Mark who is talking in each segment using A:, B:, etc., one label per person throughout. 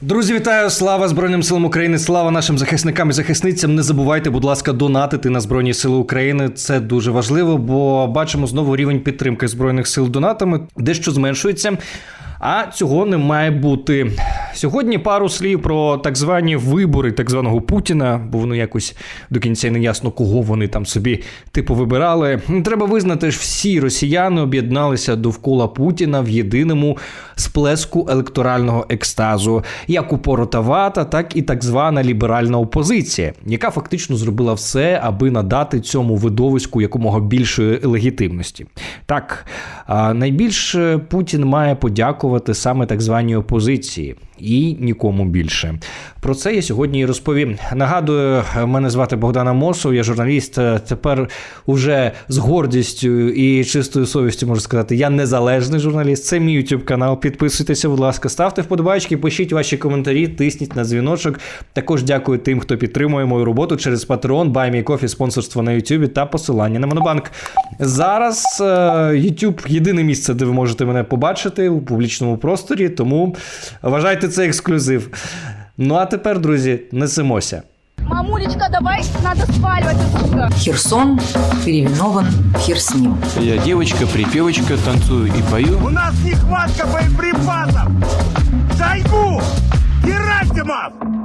A: Друзі, вітаю! Слава Збройним силам України! Слава нашим захисникам і захисницям! Не забувайте, будь ласка, донатити на Збройні Сили України. Це дуже важливо, бо бачимо знову рівень підтримки збройних сил донатами дещо зменшується. А цього не має бути. Сьогодні пару слів про так звані вибори так званого Путіна, бо воно якось до кінця не ясно, кого вони там собі типу вибирали. Треба визнати, що всі росіяни об'єдналися довкола Путіна в єдиному сплеску електорального екстазу, як упорота вата, так і так звана ліберальна опозиція, яка фактично зробила все, аби надати цьому видовиську якомога більшої легітимності. Так, найбільше Путін має подякувати саме так званій опозиції. І нікому більше. Про це я сьогодні і розповім. Нагадую, мене звати Богдана Мосов, я журналіст. Тепер уже з гордістю і чистою совістю можу сказати, я незалежний журналіст. Це мій YouTube канал. Підписуйтеся, будь ласка, ставте вподобайки, пишіть ваші коментарі, тисніть на дзвіночок. Також дякую тим, хто підтримує мою роботу через Patreon, BuyMeCoffee, спонсорство на YouTube та посилання на Монобанк. Зараз е, YouTube єдине місце, де ви можете мене побачити у публічному просторі, тому вважайте це ексклюзив. Ну а тепер, друзі, несемося.
B: Мамулечка, давай, надо сваливать отсюда.
C: Херсон переименован в Херсним.
D: Я девочка-припевочка, танцую и пою.
E: У нас нехватка боеприпасов! Шойгу! Герасимов!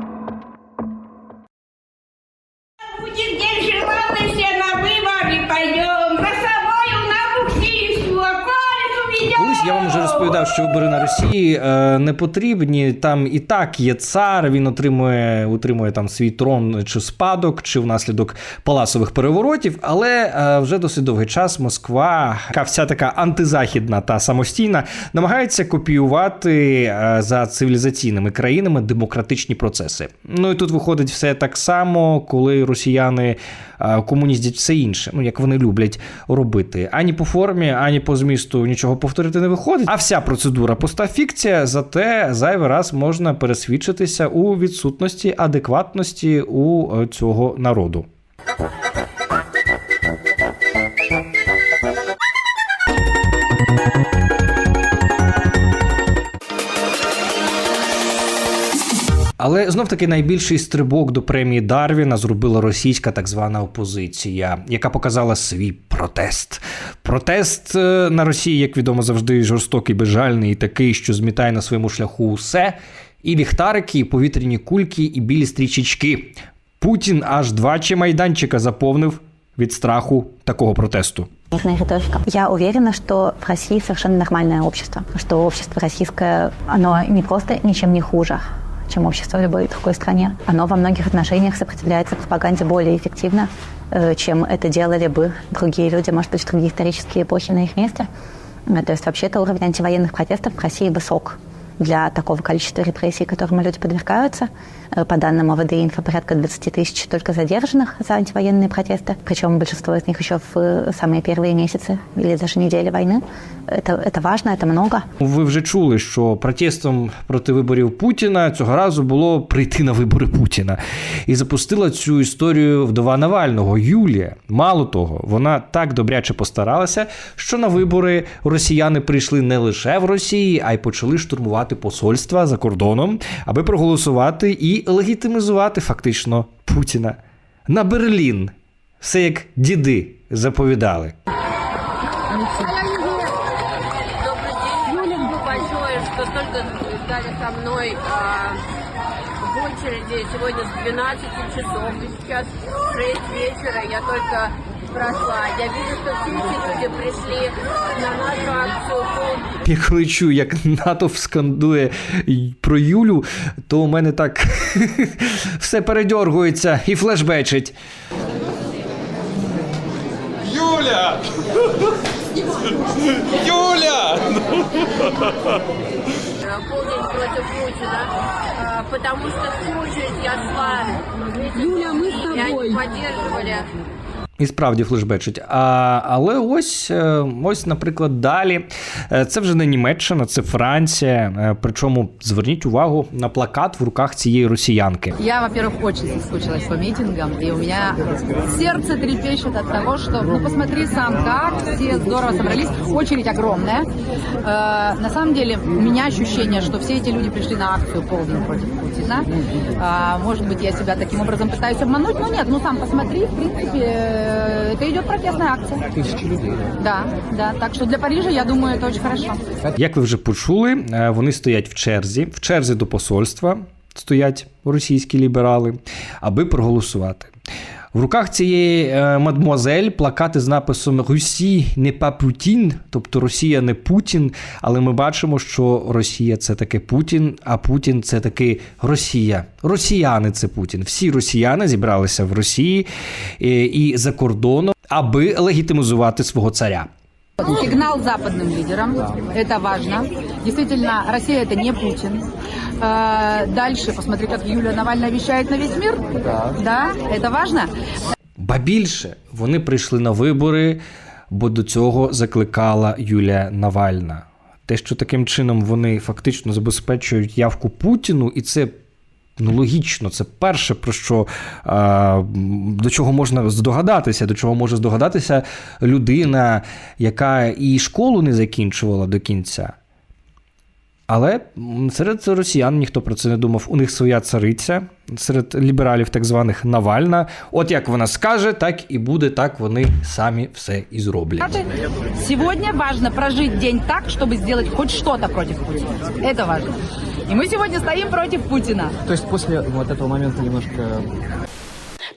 A: Я вам вже розповідав, що вибори на Росії е, не потрібні. Там і так є цар, він отримує, утримує там свій трон чи спадок, чи внаслідок паласових переворотів. Але е, вже досить довгий час Москва, яка вся така антизахідна та самостійна, намагається копіювати е, за цивілізаційними країнами демократичні процеси. Ну і тут виходить все так само, коли росіяни е, комуніздять все інше, ну як вони люблять робити. Ані по формі, ані по змісту нічого повторити не виходить. А вся процедура пуста фікція, зате зайвий раз можна пересвідчитися у відсутності адекватності у е, цього народу. Але знов таки найбільший стрибок до премії Дарвіна зробила російська так звана опозиція, яка показала свій протест. Протест е, на Росії, як відомо, завжди жорстокий, безжальний і такий, що змітає на своєму шляху усе. І ліхтарики, і повітряні кульки, і білі стрічечки. Путін аж двачі майданчика заповнив від страху такого протесту.
F: Риторика. Я уверена, что в России совершенно нормальное общество, что общество российское, оно не просто ничем не хуже, чем общество в любой другой стране. Оно во многих отношениях сопротивляется пропаганде более эффективно, э, чем это делали бы другие люди, может быть, в другие исторические эпохи на их месте. Э, То есть вообще-то уровень антивоенных протестов в России высок для такого количества репрессий, которым люди подвергаются. Э, По данным ОВД инфо порядка 20 тысяч только задержанных за антивоенные протесты. Причем большинство из них еще в э, самые первые месяцы или даже недели войны. Это, это важно, это много.
A: Ви вже чули, що протестом проти виборів Путіна цього разу було прийти на вибори Путіна. І запустила цю історію вдова Навального Юлія. Мало того, вона так добряче постаралася, що на вибори росіяни прийшли не лише в Росії, а й почали штурмувати посольства за кордоном, аби проголосувати і легітимізувати фактично Путіна. На Берлін. Все як діди заповідали.
G: В очереди сегодня с 12 часов. И сейчас 6 вечера я только прошла. Я вижу, что все эти люди пришли на нашу акцию «Пол
A: Я коли чую, як натовп скандує про Юлю, то у мене так все передьоргується і флешбечить.
D: Юля! Юля!
G: против Путина, потому что всю очередь я шла. Юля, мы с тобой. И они поддерживали.
A: І справді флешбечить. А, але ось, е, ось, наприклад, далі. Е, Це вже не Німеччина, це Франція. Е, Причому зверніть увагу на плакат в руках цієї росіянки.
C: Я, во-первых, очень соскучилась по митингам, и у меня сердце трепещет от того, что, ну, посмотри сам, как все здорово собрались, очередь огромная. Э, на самом деле, у меня ощущение, что все эти люди пришли на акцию «Полдень против Путина». А, может быть, я себя таким образом пытаюсь обмануть, но нет, ну, сам посмотри, в принципе, э, это идет протестная акция.
D: Тысячи людей.
C: Да, да, так что для Парижа, я думаю, это очень хорошо.
A: Як ви вже почули, е, вони стоять в черзі, в черзі до посольства стоять російські ліберали, аби проголосувати. В руках цієї е, мадмуазель плакати з написом Русі не па Путін, тобто Росія не Путін. Але ми бачимо, що Росія це таки Путін, а Путін це таки Росія. Росіяни це Путін. Всі росіяни зібралися в Росії е, і за кордоном, аби легітимізувати свого царя
C: Сигнал западным лидерам, это важно. Действительно, Россия это не Путин. Э, Дальше, посмотри, как Юлия Навальная вещает на весь мир. Да, это важно.
A: Ба більше вони прийшли на вибори, бо до цього закликала Юлія Навальна. Те, що таким чином вони фактично забезпечують явку Путіну, і це. Ну, логічно, це перше, про що до чого можна здогадатися, до чого може здогадатися людина, яка і школу не закінчувала до кінця. Але серед росіян ніхто про це не думав. У них своя цариця, серед лібералів, так званих Навальна. От як вона скаже, так і буде, так вони самі все і зроблять.
C: Сегодня важно прожить день так, чтобы сделать хоть что-то против Путина. Это важно. И мы сегодня стоим против Путина.
H: То есть после вот этого момента немножко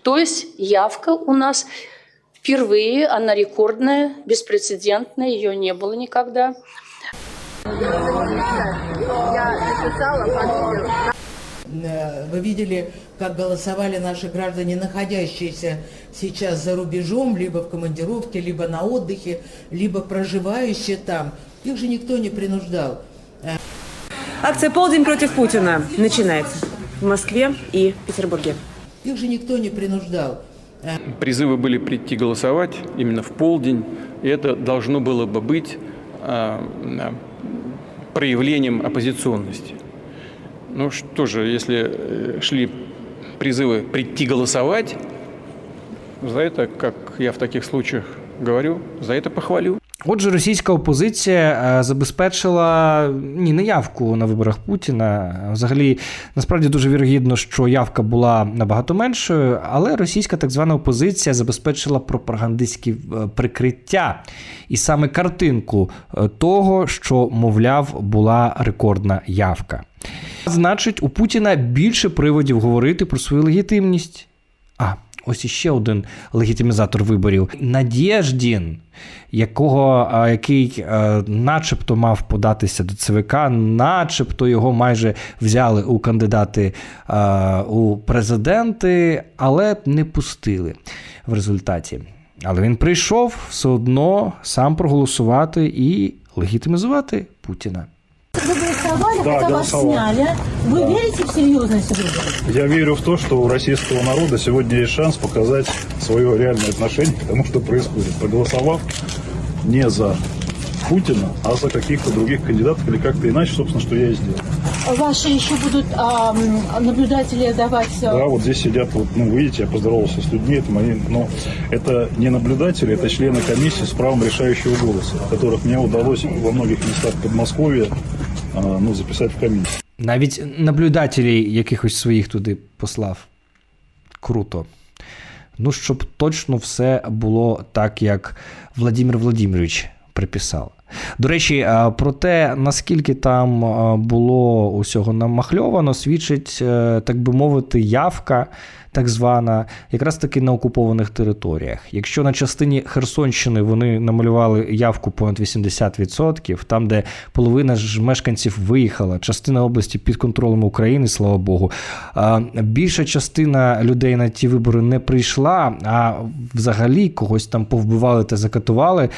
I: То есть явка у нас впервые, она рекордная, беспрецедентная, ее не было никогда.
J: Вы видели, как голосовали наши граждане, находящиеся сейчас за рубежом, либо в командировке, либо на отдыхе, либо проживающие там. Их же никто не принуждал.
K: Акция «Полдень против Путина» начинается в Москве и Петербурге.
J: Их же никто не принуждал.
D: Призывы были прийти голосовать именно в полдень, и это должно было бы быть а, а, проявлением оппозиционности. Ну что же, если э, шли призывы прийти голосовать, за это, как я в таких случаях говорю, за это похвалю.
A: Отже, російська опозиція е, забезпечила ні, не явку на виборах Путіна. Взагалі, насправді дуже вірогідно, що явка була набагато меншою, але російська так звана опозиція забезпечила пропагандистські е, прикриття і саме картинку е, того, що, мовляв, була рекордна явка. Значить, у Путіна більше приводів говорити про свою легітимність. А, ось іще один легітимізатор виборів Надєждін, якого, який начебто мав податися до ЦВК, начебто його майже взяли у кандидати у президенти, але не пустили в результаті. Але він прийшов все одно сам проголосувати і легітимізувати Путіна.
E: Да, голосовал.
J: Вы верите в серьезность выборов?
E: Я верю в то, что у российского народа сегодня есть шанс показать свое реальное отношение к тому, что происходит, проголосовав не за Путина, а за каких-то других кандидатов или как-то иначе, собственно, что я и сделал.
J: Ваши еще будут наблюдатели давать...
E: Да, вот здесь сидят, вот, ну, видите, я поздоровался с людьми, это мои, но это не наблюдатели, это члены комиссии с правом решающего голоса, которых мне удалось во многих местах Подмосковья, а, ну, записати в комиссию.
A: Навіть наблюдателей якихось своїх туди послав. Круто. Ну, щоб точно все було так, як Владимир Владимирович приписав. До речі, про те, наскільки там було усього намахльовано, свідчить, е, так би мовити, явка, так звана, якраз таки на окупованих територіях. Якщо на частині Херсонщини вони намалювали явку понад 80%, там, де половина ж мешканців виїхала, частина області під контролем України, слава Богу, більша частина людей на ті вибори не прийшла, а взагалі когось там повбивали та закатували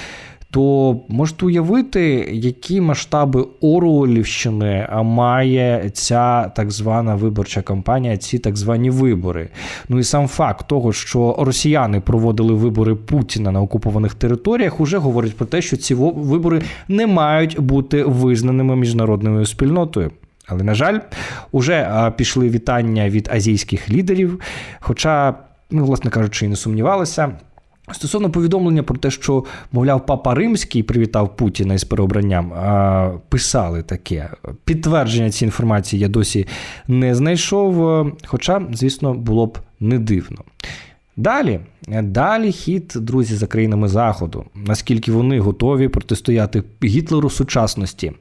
A: то можете уявити, які масштаби Оруелівщини має ця так звана виборча кампанія, ці так звані вибори. Ну і сам факт того, що росіяни проводили вибори Путіна на окупованих територіях, уже говорить про те, що ці вибори не мають бути визнаними міжнародною спільнотою. Але на жаль, уже пішли вітання від азійських лідерів. Хоча, ну, власне кажучи, і не сумнівалися. Стосовно повідомлення про те, що, мовляв, папа Римський привітав Путіна із переобранням, писали таке. Підтвердження цієї інформації я досі не знайшов, е, хоча, звісно, було б не дивно. Далі, далі хід, друзі, за країнами Заходу, наскільки вони готові протистояти Гітлеру сучасності.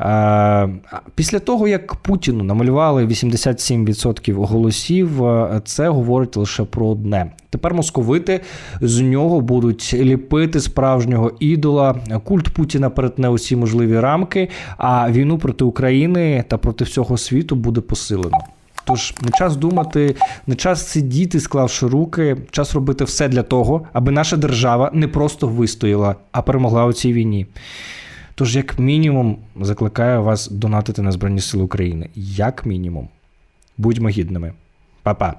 A: Е, Після того, як Путіну намалювали 87% голосів, е, це говорить лише про одне. Тепер московити з нього будуть ліпити справжнього ідола. Культ Путіна перетне усі можливі рамки, а війну проти України та проти всього світу буде посилено. Тож не час думати, не час сидіти, склавши руки, час робити все для того, аби наша держава не просто вистояла, а перемогла у цій війні. Тож, як мінімум, закликаю вас донатити на Збройні Сили України. Як мінімум. Будьмо гідними. Па-па.